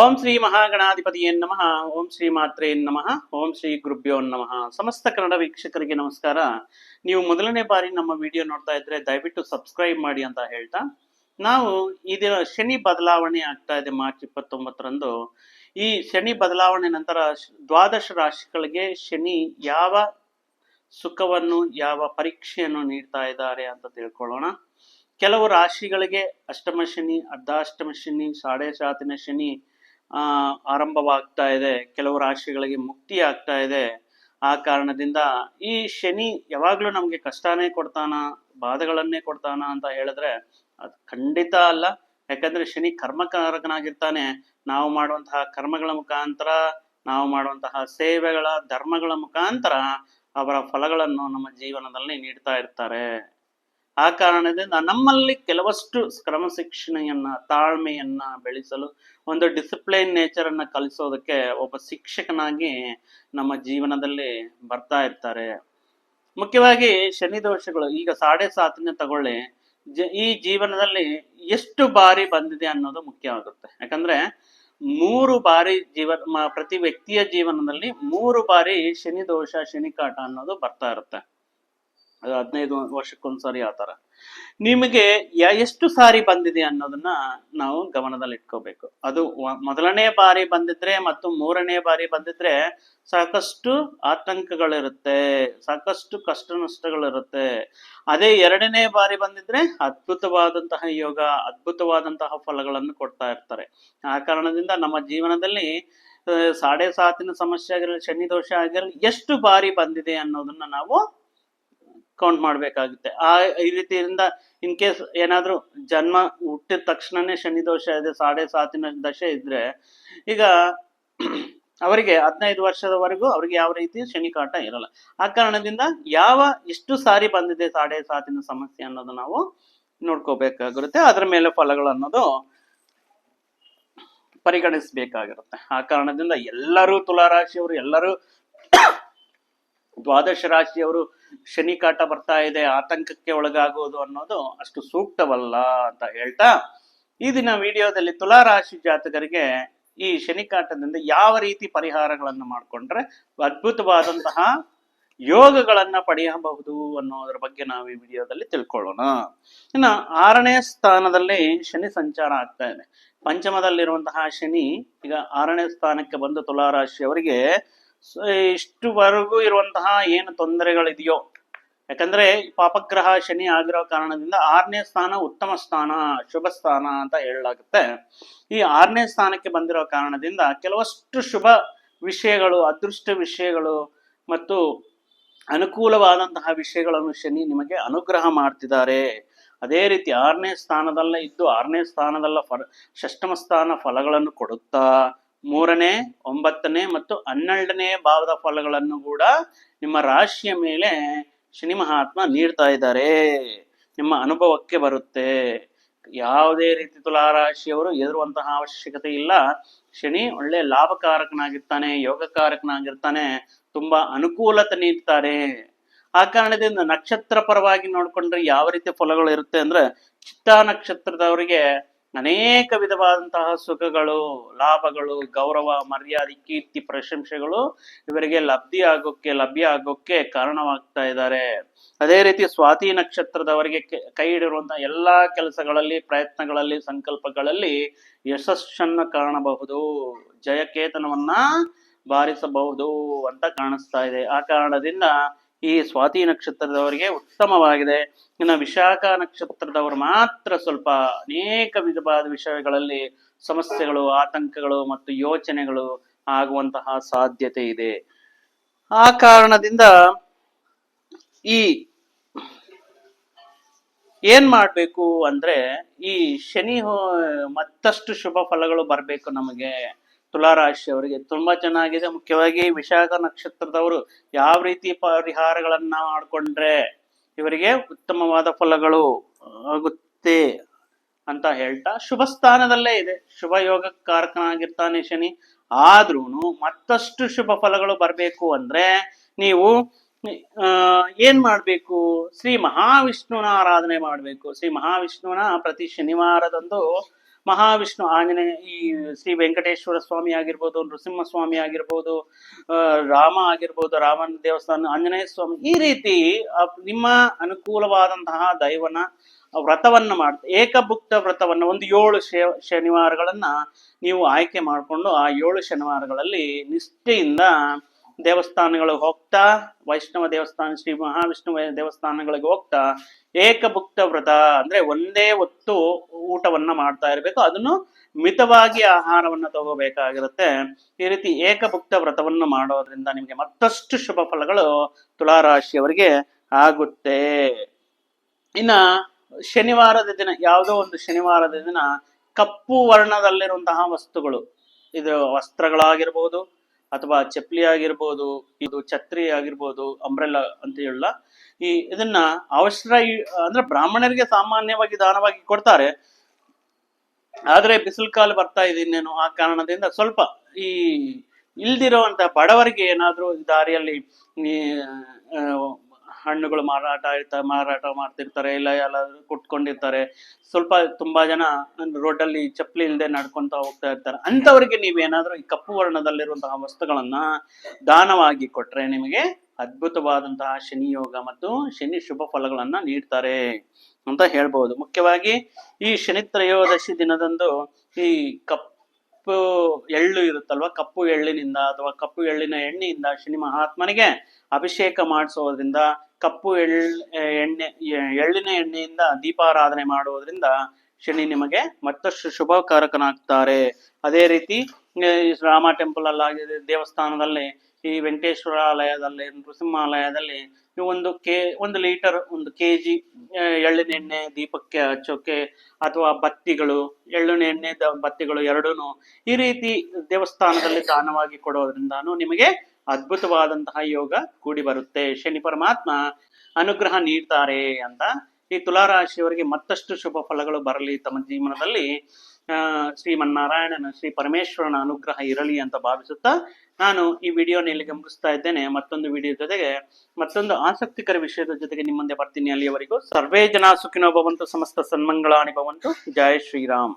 ಓಂ ಶ್ರೀ ಏನ್ ನಮಃ, ಓಂ ಶ್ರೀ ಮಾತ್ರೇ ನಮಃ, ಓಂ ಶ್ರೀ ಗುರುಭ್ಯೋ ನಮಃ. ಸಮಸ್ತ ಕನ್ನಡ ವೀಕ್ಷಕರಿಗೆ ನಮಸ್ಕಾರ. ನೀವು ಮೊದಲನೇ ಬಾರಿ ನಮ್ಮ ವಿಡಿಯೋ ನೋಡ್ತಾ ಇದ್ರೆ ದಯವಿಟ್ಟು ಸಬ್ಸ್ಕ್ರೈಬ್ ಮಾಡಿ ಅಂತ ಹೇಳ್ತಾ, ನಾವು ದಿನ ಶನಿ ಬದಲಾವಣೆ ಆಗ್ತಾ ಇದೆ ಮಾರ್ಚ್ ಇಪ್ಪತ್ತೊಂಬತ್ತರಂದು. ಈ ಶನಿ ಬದಲಾವಣೆ ನಂತರ ದ್ವಾದಶ ರಾಶಿಗಳಿಗೆ ಶನಿ ಯಾವ ಸುಖವನ್ನು, ಯಾವ ಪರೀಕ್ಷೆಯನ್ನು ನೀಡ್ತಾ ಇದ್ದಾರೆ ಅಂತ ತಿಳ್ಕೊಳ್ಳೋಣ. ಕೆಲವು ರಾಶಿಗಳಿಗೆ ಅಷ್ಟಮ ಶನಿ, ಅರ್ಧಾಷ್ಟಮ ಶನಿ, ಸಾಡೆ ಸಾತಿನ ಶನಿ ಆರಂಭವಾಗ್ತಾ ಇದೆ, ಕೆಲವು ರಾಶಿಗಳಿಗೆ ಮುಕ್ತಿ ಆಗ್ತಾ ಇದೆ. ಆ ಕಾರಣದಿಂದ ಈ ಶನಿ ಯಾವಾಗ್ಲೂ ನಮ್ಗೆ ಕಷ್ಟನೇ ಕೊಡ್ತಾನ, ಬಾಧೆಗಳನ್ನೇ ಕೊಡ್ತಾನ ಅಂತ ಹೇಳಿದ್ರೆ ಅದು ಖಂಡಿತ ಅಲ್ಲ. ಯಾಕಂದ್ರೆ ಶನಿ ಕರ್ಮಕಾರಕನಾಗಿರ್ತಾನೆ. ನಾವು ಮಾಡುವಂತಹ ಕರ್ಮಗಳ ಮುಖಾಂತರ, ನಾವು ಮಾಡುವಂತಹ ಸೇವೆಗಳ, ಧರ್ಮಗಳ ಮುಖಾಂತರ ಅವರ ಫಲಗಳನ್ನು ನಮ್ಮ ಜೀವನದಲ್ಲಿ ನೀಡ್ತಾ ಇರ್ತಾರೆ. ಆ ಕಾರಣದಿಂದ ನಮ್ಮಲ್ಲಿ ಕೆಲವಷ್ಟು ಕ್ರಮಶಿಕ್ಷಣೆಯನ್ನ, ತಾಳ್ಮೆಯನ್ನ ಬೆಳೆಸಲು, ಒಂದು ಡಿಸಿಪ್ಲೈನ್ ನೇಚರ್ ಅನ್ನ ಕಲಿಸೋದಕ್ಕೆ ಒಬ್ಬ ಶಿಕ್ಷಕನಾಗಿ ನಮ್ಮ ಜೀವನದಲ್ಲಿ ಬರ್ತಾ ಇರ್ತಾರೆ. ಮುಖ್ಯವಾಗಿ ಶನಿ ದೋಷಗಳು, ಈಗ ಸಾಡೆ ಸಾತಿನ ತಗೊಳ್ಳಿ ಈ ಜೀವನದಲ್ಲಿ ಎಷ್ಟು ಬಾರಿ ಬಂದಿದೆ ಅನ್ನೋದು ಮುಖ್ಯ ಆಗುತ್ತೆ ಯಾಕಂದ್ರೆ, ಮೂರು ಬಾರಿ ಜೀವ ಮ- ಪ್ರತಿ ವ್ಯಕ್ತಿಯ ಜೀವನದಲ್ಲಿ ಮೂರು ಬಾರಿ ಶನಿ ದೋಷ, ಶನಿ ಕಾಟ ಅನ್ನೋದು ಬರ್ತಾ ಇರುತ್ತೆ. ಹದಿನೈದು ವರ್ಷಕ್ಕೊಂದ್ಸರಿ ಆ ಥರ. ನಿಮಗೆ ಎಷ್ಟು ಸಾರಿ ಬಂದಿದೆ ಅನ್ನೋದನ್ನ ನಾವು ಗಮನದಲ್ಲಿ ಇಟ್ಕೋಬೇಕು ಅದು ಮೊದಲನೇ ಬಾರಿ ಬಂದಿದ್ರೆ ಮತ್ತು ಮೂರನೇ ಬಾರಿ ಬಂದಿದ್ರೆ ಸಾಕಷ್ಟು ಆತಂಕಗಳಿರುತ್ತೆ, ಸಾಕಷ್ಟು ಕಷ್ಟ ನಷ್ಟಗಳಿರುತ್ತೆ. ಅದೇ ಎರಡನೇ ಬಾರಿ ಬಂದಿದ್ರೆ ಅದ್ಭುತವಾದಂತಹ ಯೋಗ, ಅದ್ಭುತವಾದಂತಹ ಫಲಗಳನ್ನು ಕೊಡ್ತಾ ಇರ್ತಾರೆ. ಆ ಕಾರಣದಿಂದ ನಮ್ಮ ಜೀವನದಲ್ಲಿ ಸಾಡೆ ಸಾತಿನ ಸಮಸ್ಯೆ ಆಗಿರಲಿ, ಶನಿ ದೋಷ ಆಗಿರಲಿ, ಎಷ್ಟು ಬಾರಿ ಬಂದಿದೆ ಅನ್ನೋದನ್ನ ನಾವು ಕೌಂಟ್ ಮಾಡ್ಬೇಕಾಗುತ್ತೆ. ಆ, ಈ ರೀತಿಯಿಂದ ಇನ್ ಕೇಸ್ ಏನಾದ್ರೂ ಜನ್ಮ ಹುಟ್ಟಿದ ತಕ್ಷಣನೇ ಶನಿ ದೋಷ ಇದೆ, ಸಾಡೆ ಸಾತಿನ ದಶೆ ಇದ್ರೆ, ಈಗ ಅವರಿಗೆ ಹದಿನೈದು ವರ್ಷದವರೆಗೂ ಅವ್ರಿಗೆ ಯಾವ ರೀತಿ ಶನಿ ಕಾಟ ಇರಲ್ಲ. ಆ ಕಾರಣದಿಂದ ಯಾವ ಎಷ್ಟು ಸಾರಿ ಬಂದಿದೆ ಸಾಡೆ ಸಾತಿನ ಸಮಸ್ಯೆ ಅನ್ನೋದು ನಾವು ನೋಡ್ಕೋಬೇಕಾಗಿರುತ್ತೆ. ಅದರ ಮೇಲೆ ಫಲಗಳು ಅನ್ನೋದು ಪರಿಗಣಿಸಬೇಕಾಗಿರುತ್ತೆ. ಆ ಕಾರಣದಿಂದ ಎಲ್ಲರೂ ತುಲಾರಾಶಿಯವರು ಎಲ್ಲರೂ ದ್ವಾದಶ ರಾಶಿಯವರು ಶನಿ ಕಾಟ ಬರ್ತಾ ಇದೆ, ಆತಂಕಕ್ಕೆ ಒಳಗಾಗುವುದು ಅನ್ನೋದು ಅಷ್ಟು ಸೂಕ್ತವಲ್ಲ ಅಂತ ಹೇಳ್ತಾ ಈ ದಿನ ವಿಡಿಯೋದಲ್ಲಿ ತುಲಾ ರಾಶಿ ಜಾತಕರಿಗೆ ಈ ಶನಿ ಕಾಟದಿಂದ ಯಾವ ರೀತಿ ಪರಿಹಾರಗಳನ್ನು ಮಾಡಿಕೊಂಡ್ರೆ ಅದ್ಭುತವಾದಂತಹ ಯೋಗಗಳನ್ನ ಪಡೆಯಬಹುದು ಅನ್ನೋದ್ರ ಬಗ್ಗೆ ನಾವು ಈ ವಿಡಿಯೋದಲ್ಲಿ ತಿಳ್ಕೊಳ್ಳೋಣ. ಇನ್ನು ಆರನೇ ಸ್ಥಾನದಲ್ಲಿ ಶನಿ ಸಂಚಾರ ಆಗ್ತಾ ಇದೆ. ಪಂಚಮದಲ್ಲಿರುವಂತಹ ಶನಿ ಈಗ ಆರನೇ ಸ್ಥಾನಕ್ಕೆ ಬಂದು ತುಲಾ ರಾಶಿಯವರಿಗೆ ಸ- ಇಷ್ಟುವರೆಗೂ ಇರುವಂತಹ ಏನು ತೊಂದರೆಗಳಿದೆಯೋ, ಯಾಕಂದ್ರೆ ಪಾಪಗ್ರಹ ಶನಿ ಆಗಿರೋ ಕಾರಣದಿಂದ ಆರನೇ ಸ್ಥಾನ ಉತ್ತಮ ಸ್ಥಾನ, ಶುಭ ಸ್ಥಾನ ಅಂತ ಹೇಳಲಾಗುತ್ತೆ. ಈ ಆರನೇ ಸ್ಥಾನಕ್ಕೆ ಬಂದಿರೋ ಕಾರಣದಿಂದ ಕೆಲವಷ್ಟು ಶುಭ ವಿಷಯಗಳು, ಅದೃಷ್ಟ ವಿಷಯಗಳು ಮತ್ತು ಅನುಕೂಲವಾದಂತಹ ವಿಷಯಗಳನ್ನು ಶನಿ ನಿಮಗೆ ಅನುಗ್ರಹ ಮಾಡ್ತಿದ್ದಾರೆ. ಅದೇ ರೀತಿ ಆರನೇ ಸ್ಥಾನದಲ್ಲೇ ಇದ್ದು ಆರನೇ ಸ್ಥಾನದಲ್ಲ ಫಲ ಷಷ್ಟಮ ಸ್ಥಾನ ಫಲಗಳನ್ನು ಕೊಡುತ್ತಾ ಮೂರನೇ, ಒಂಬತ್ತನೇ ಮತ್ತು ಹನ್ನೆರಡನೇ ಭಾವದ ಫಲಗಳನ್ನು ಕೂಡ ನಿಮ್ಮ ರಾಶಿಯ ಮೇಲೆ ಶನಿ ಮಹಾತ್ಮ ನೀಡ್ತಾ ಇದ್ದಾರೆ. ನಿಮ್ಮ ಅನುಭವಕ್ಕೆ ಬರುತ್ತೆ. ಯಾವುದೇ ರೀತಿ ತುಲಾರಾಶಿಯವರು ಎದುರುವಂತಹ ಅವಶ್ಯಕತೆ ಇಲ್ಲ. ಶನಿ ಒಳ್ಳೆ ಲಾಭಕಾರಕನಾಗಿರ್ತಾನೆ, ಯೋಗಕಾರಕನಾಗಿರ್ತಾನೆ, ತುಂಬಾ ಅನುಕೂಲತೆ ನೀಡ್ತಾರೆ. ಆ ಕಾರಣದಿಂದ ನಕ್ಷತ್ರ ಪರವಾಗಿ ನೋಡ್ಕೊಂಡ್ರೆ ಯಾವ ರೀತಿ ಫಲಗಳು ಇರುತ್ತೆ ಅಂದ್ರೆ ಚಿತ್ತಾ ನಕ್ಷತ್ರದವರಿಗೆ ಅನೇಕ ವಿಧವಾದಂತಹ ಸುಖಗಳು, ಲಾಭಗಳು, ಗೌರವ, ಮರ್ಯಾದೆ, ಕೀರ್ತಿ, ಪ್ರಶಂಸೆಗಳು ಇವರಿಗೆ ಲಬ್ಧಿ ಆಗೋಕ್ಕೆ, ಲಭ್ಯ ಆಗೋಕ್ಕೆ ಕಾರಣವಾಗ್ತಾ ಇದ್ದಾರೆ. ಅದೇ ರೀತಿ ಸ್ವಾತಿ ನಕ್ಷತ್ರದವರಿಗೆ ಕೆ- ಹಿಡಿರುವಂತಹ ಎಲ್ಲಾ ಕೆಲಸಗಳಲ್ಲಿ, ಪ್ರಯತ್ನಗಳಲ್ಲಿ, ಸಂಕಲ್ಪಗಳಲ್ಲಿ ಯಶಸ್ಸನ್ನು ಕಾಣಬಹುದು. ಜಯಕೇತನವನ್ನ ಬಾರಿಸಬಹುದು ಅಂತ ಕಾಣಿಸ್ತಾ ಇದೆ. ಆ ಕಾರಣದಿಂದ ಈ ಸ್ವಾತಿ ನಕ್ಷತ್ರದವರಿಗೆ ಉತ್ತಮವಾಗಿದೆ. ಇನ್ನು ವಿಶಾಖ ನಕ್ಷತ್ರದವರು ಮಾತ್ರ ಸ್ವಲ್ಪ ಅನೇಕ ವಿಧವಾದ ವಿಷಯಗಳಲ್ಲಿ ಸಮಸ್ಯೆಗಳು, ಆತಂಕಗಳು ಮತ್ತು ಯೋಚನೆಗಳು ಆಗುವಂತಹ ಸಾಧ್ಯತೆ ಇದೆ. ಆ ಕಾರಣದಿಂದ ಈ ಏನ್ ಮಾಡ್ಬೇಕು ಅಂದ್ರೆ ಈ ಶನಿ ಮತ್ತಷ್ಟು ಶುಭ ಫಲಗಳು ಬರಬೇಕು ನಮಗೆ. ತುಲಾರಾಶಿಯವರಿಗೆ ತುಂಬಾ ಚೆನ್ನಾಗಿದೆ. ಮುಖ್ಯವಾಗಿ ವಿಶಾಖ ನಕ್ಷತ್ರದವರು ಯಾವ ರೀತಿ ಪರಿಹಾರಗಳನ್ನ ಮಾಡ್ಕೊಂಡ್ರೆ ಇವರಿಗೆ ಉತ್ತಮವಾದ ಫಲಗಳು ಆಗುತ್ತೆ ಅಂತ ಹೇಳ್ತಾ ಶುಭ ಸ್ಥಾನದಲ್ಲೇ ಇದೆ. ಶುಭ ಯೋಗ ಕಾರಕನಾಗಿರ್ತಾನೆ ಶನಿ. ಆದ್ರೂ ಮತ್ತಷ್ಟು ಶುಭ ಫಲಗಳು ಬರಬೇಕು ಅಂದ್ರೆ ನೀವು ಏನ್ ಮಾಡ್ಬೇಕು? ಶ್ರೀ ಮಹಾವಿಷ್ಣುವಿನ ಆರಾಧನೆ ಮಾಡ್ಬೇಕು. ಶ್ರೀ ಮಹಾವಿಷ್ಣುವಿನ ಪ್ರತಿ ಶನಿವಾರದಂದು ಮಹಾವಿಷ್ಣು ಆಂಜನೇಯ ಈ ಶ್ರೀ ವೆಂಕಟೇಶ್ವರ ಸ್ವಾಮಿ ಆಗಿರ್ಬೋದು ನೃಸಿಂಹ ಸ್ವಾಮಿ ಆಗಿರ್ಬೋದು ರಾಮ ಆಗಿರ್ಬೋದು, ರಾಮನ ದೇವಸ್ಥಾನ, ಆಂಜನೇಯ ಸ್ವಾಮಿ ಈ ರೀತಿ ನಿಮ್ಮ ಅನುಕೂಲವಾದಂತಹ ದೈವನ ವ್ರತವನ್ನ ಮಾಡ್ತ, ಏಕಭುಕ್ತ ವ್ರತವನ್ನು ಒಂದು ಏಳು ಶನಿವಾರಗಳನ್ನ ನೀವು ಆಯ್ಕೆ ಮಾಡಿಕೊಂಡು ಆ ಏಳು ಶನಿವಾರಗಳಲ್ಲಿ ನಿಷ್ಠೆಯಿಂದ ದೇವಸ್ಥಾನಗಳಿಗೆ ಹೋಗ್ತಾ ವೈಷ್ಣವ ದೇವಸ್ಥಾನ, ಶ್ರೀ ಮಹಾವಿಷ್ಣುವ ದೇವಸ್ಥಾನಗಳಿಗೆ ಹೋಗ್ತಾ, ಏಕಭುಕ್ತ ವ್ರತ, ಅಂದ್ರೆ ಒಂದೇ ಹೊತ್ತು ಊಟವನ್ನ ಮಾಡ್ತಾ ಇರಬೇಕು. ಅದನ್ನು ಮಿತವಾಗಿ ಆಹಾರವನ್ನ ತಗೋಬೇಕಾಗಿರುತ್ತೆ. ಈ ರೀತಿ ಏಕಭುಕ್ತ ವ್ರತವನ್ನು ಮಾಡೋದ್ರಿಂದ ನಿಮಗೆ ಮತ್ತಷ್ಟು ಶುಭ ಫಲಗಳು ತುಲಾರಾಶಿಯವರಿಗೆ ಆಗುತ್ತೆ. ಇನ್ನ ಶನಿವಾರದ ದಿನ, ಯಾವುದೋ ಒಂದು ಶನಿವಾರದ ದಿನ ಕಪ್ಪು ವರ್ಣದಲ್ಲಿರುವಂತಹ ವಸ್ತುಗಳು. ಇದು ವಸ್ತ್ರಗಳಾಗಿರ್ಬೋದು ಅಥವಾ ಚಪ್ಪಲಿ ಆಗಿರ್ಬೋದು, ಇದು ಛತ್ರಿ ಆಗಿರ್ಬೋದು ಅಂಬ್ರೆಲ್ಲ ಅಂತ ಹೇಳಲ್ಲ. ಈ ಇದನ್ನ ಅವಸರ ಅಂದ್ರೆ ಬ್ರಾಹ್ಮಣರಿಗೆ ಸಾಮಾನ್ಯವಾಗಿ ದಾನವಾಗಿ ಕೊಡ್ತಾರೆ. ಆದ್ರೆ ಬಿಸಿಲು ಕಾಲು ಬರ್ತಾ ಇದೆ ಇನ್ನೇನು ಆ ಕಾರಣದಿಂದ ಸ್ವಲ್ಪ ಈ ಇಲ್ದಿರೋಂತ ಬಡವರಿಗೆ ಏನಾದ್ರೂ ದಾರಿಯಲ್ಲಿ ಹಣ್ಣುಗಳು ಮಾರಾಟ ಇರ್ತ, ಮಾರಾಟ ಮಾಡ್ತಿರ್ತಾರೆ, ಇಲ್ಲ ಎಲ್ಲಾದ್ರೂ ಕುಟ್ಕೊಂಡಿರ್ತಾರೆ. ಸ್ವಲ್ಪ ತುಂಬಾ ಜನ ರೋಡಲ್ಲಿ ಚಪ್ಪಲಿ ಇಲ್ಲದೆ ನಡ್ಕೊಂತ ಹೋಗ್ತಾ ಇರ್ತಾರೆ. ಅಂತವರಿಗೆ ನೀವೇನಾದ್ರೂ ಈ ಕಪ್ಪು ವರ್ಣದಲ್ಲಿರುವಂತಹ ವಸ್ತುಗಳನ್ನ ದಾನವಾಗಿ ಕೊಟ್ರೆ ನಿಮಗೆ ಅದ್ಭುತವಾದಂತಹ ಶನಿ ಯೋಗ ಮತ್ತು ಶನಿ ಶುಭ ಫಲಗಳನ್ನ ನೀಡ್ತಾರೆ ಅಂತ ಹೇಳ್ಬಹುದು ಮುಖ್ಯವಾಗಿ ಈ ಶನಿ ತ್ರಯೋದಶಿ ದಿನದಂದು ಈ ಕಪ್ಪು ಎಳ್ಳು ಇರುತ್ತಲ್ವಾ? ಕಪ್ಪು ಎಳ್ಳಿನಿಂದ ಅಥವಾ ಕಪ್ಪು ಎಳ್ಳಿನ ಎಣ್ಣೆಯಿಂದ ಶನಿ ಮಹಾತ್ಮನಿಗೆ ಅಭಿಷೇಕ ಮಾಡಿಸೋದ್ರಿಂದ, ಕಪ್ಪು ಎಳ್ ಎಣ್ಣೆ ಎಳ್ಳಿನ ಎಣ್ಣೆಯಿಂದ ದೀಪಾರಾಧನೆ ಮಾಡುವುದರಿಂದ ಶನಿ ನಿಮಗೆ ಮತ್ತಷ್ಟು ಶುಭಕಾರಕನಾಗ್ತಾರೆ ಅದೇ ರೀತಿ ರಾಮ ಟೆಂಪಲ್ ಅಲ್ಲಾಗಿದೆ ದೇವಸ್ಥಾನದಲ್ಲಿ, ಈ ವೆಂಕಟೇಶ್ವರ ಆಲಯದಲ್ಲಿ ನೃಸಿಂಹಾಲಯದಲ್ಲಿ ಒಂದು ಕೆ, ಒಂದು ಲೀಟರ್, ಒಂದು ಕೆ ಜಿ ಎಳ್ಳಿನೆಣ್ಣೆ ದೀಪಕ್ಕೆ ಹಚ್ಚೋಕೆ ಅಥವಾ ಬತ್ತಿಗಳು ಎಳ್ಳಿನ ಎಣ್ಣೆ ದ- ಬತ್ತಿಗಳು ಎರಡೂ ಈ ರೀತಿ ದೇವಸ್ಥಾನದಲ್ಲಿ ದಾನವಾಗಿ ಕೊಡೋದ್ರಿಂದಾನು ನಿಮಗೆ ಅದ್ಭುತವಾದಂತಹ ಯೋಗ ಕೂಡಿ ಬರುತ್ತೆ. ಶನಿ ಪರಮಾತ್ಮ ಅನುಗ್ರಹ ನೀಡ್ತಾರೆ ಅಂತ ಈ ತುಲಾರಾಶಿಯವರಿಗೆ ಮತ್ತಷ್ಟು ಶುಭ ಫಲಗಳು ಬರಲಿ ತಮ್ಮ ಜೀವನದಲ್ಲಿ. ಶ್ರೀಮನ್ನಾರಾಯಣನ ಶ್ರೀ ಪರಮೇಶ್ವರನ ಅನುಗ್ರಹ ಇರಲಿ ಅಂತ ಭಾವಿಸುತ್ತಾ ನಾನು ಈ ವಿಡಿಯೋನ ಇಲ್ಲಿಗೆ ಮುಗಿಸ್ತಾ ಇದ್ದೇನೆ. ಮತ್ತೊಂದು ವಿಡಿಯೋ ಜೊತೆಗೆ ಮತ್ತೊಂದು ಆಸಕ್ತಿಕರ ವಿಷಯದ ಜೊತೆಗೆ ನಿಮ್ಮ ಮುಂದೆ ಬರ್ತೀನಿ ಅಲ್ಲಿಯವರೆಗೂ. ಸರ್ವೇ ಜನ ಸುಖಿನೋ ಭವಂತು, ಸಮಸ್ತ ಸನ್ಮಂಗಳಾನಿ ಭವಂತು. ಜಯ ಶ್ರೀರಾಮ್.